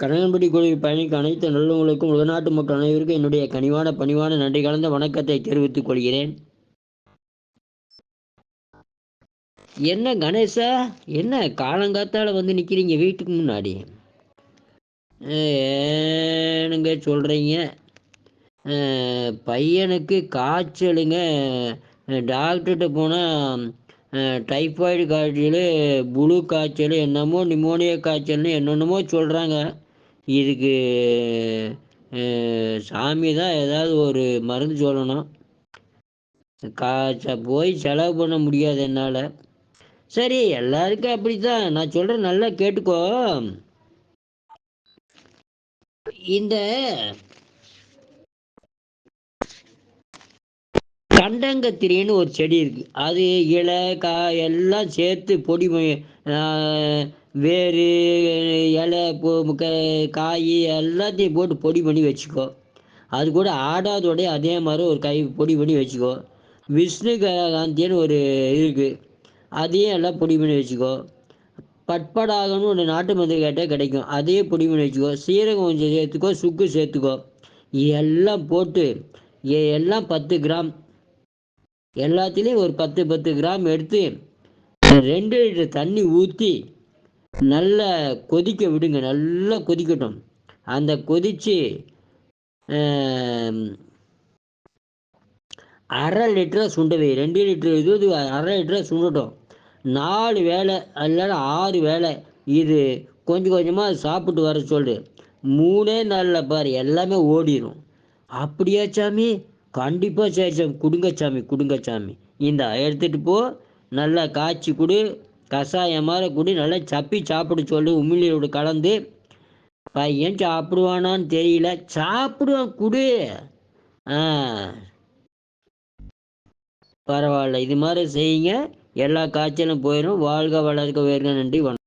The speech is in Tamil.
கனகன்படி கோயில் பயணிக்க அனைத்து நல்லவங்களுக்கும் உள்நாட்டு மக்கள் அனைவருக்கும் என்னுடைய கனிவான பணிவான நன்றி கலந்த வணக்கத்தை தெரிவித்துக் கொள்கிறேன். என்ன கணேசா? என்ன காலங்காத்தால வந்து நிற்கிறீங்க வீட்டுக்கு முன்னாடி? ஏனுங்க சொல்கிறீங்க பையனுக்கு காய்ச்சலுங்க. டாக்டர்கிட்ட போனால் டைஃபாய்டு காய்ச்சல் புழு காய்ச்சல் என்னமோ நிமோனியா காய்ச்சல்னு என்னென்னமோ சொல்கிறாங்க இதுக்கு சாமி தான் ஏதாவது ஒரு மருந்து சொல்லணும். கா போய் செலவு பண்ண முடியாது என்னால். சரி எல்லாருக்கும் அப்படி தான் நான் சொல்கிறேன் நல்லா கேட்டுக்கோ. இந்த கண்டங்கத்திரின்னு ஒரு செடி இருக்குது அது இலை காய் எல்லாம் சேர்த்து பொடி வேறு இலை காய் எல்லாத்தையும் போட்டு பொடி பண்ணி வச்சுக்கோ. அது கூட ஆடாதோடைய அதே மாதிரி ஒரு கை பொடி பண்ணி வச்சுக்கோ. விஷ்ணு காந்தின்னு ஒரு இருக்குது அதையும் எல்லாம் பொடி பண்ணி வச்சுக்கோ. பட்படாகன்னு ஒரு நாட்டு மருந்து கேட்டால் கிடைக்கும். அதையும் பொடி பண்ணி வச்சுக்கோ. சீரகம் கொஞ்சம் சேர்த்துக்கோ சுக்கு சேர்த்துக்கோ. எல்லாம் போட்டு எல்லாம் பத்து கிராம் எல்லாத்துலேயும் ஒரு பத்து பத்து கிராம் எடுத்து ரெண்டு லிட்டர் தண்ணி ஊற்றி நல்லா கொதிக்க விடுங்க. நல்லா கொதிக்கட்டும். அந்த கொதித்து அரை லிட்டராக சுண்டவை ரெண்டு லிட்டர் இது அரை லிட்டராக சுண்டட்டும். நாலு வேலை இல்லைன்னா ஆறு வேலை இது கொஞ்சம் கொஞ்சமாக சாப்பிட்டு வர சொல்லு. மூணே நாளில் பாரு எல்லாமே ஓடிடும் அப்படியா சாமி? கண்டிப்பாக சரி சாமி கொடுங்க சாமி கொடுங்க சாமி. இந்த எடுத்துகிட்டு போ நல்லா காய்ச்சி கொடு கஷாயம் மாதிரி கொடு நல்லா சப்பி சாப்பிட சொல்லு உமிழ்நீரோடு கலந்து. பையன் சாப்பிடுவானான்னு தெரியல. சாப்பிடுவான் குடு. ஆ. பரவாயில்ல இது மாதிரி செய்யுங்க. எல்லா காய்ச்சலும் போயிடும் வாழ்க வளர்க்க வேறு நன்றி வணக்கம்.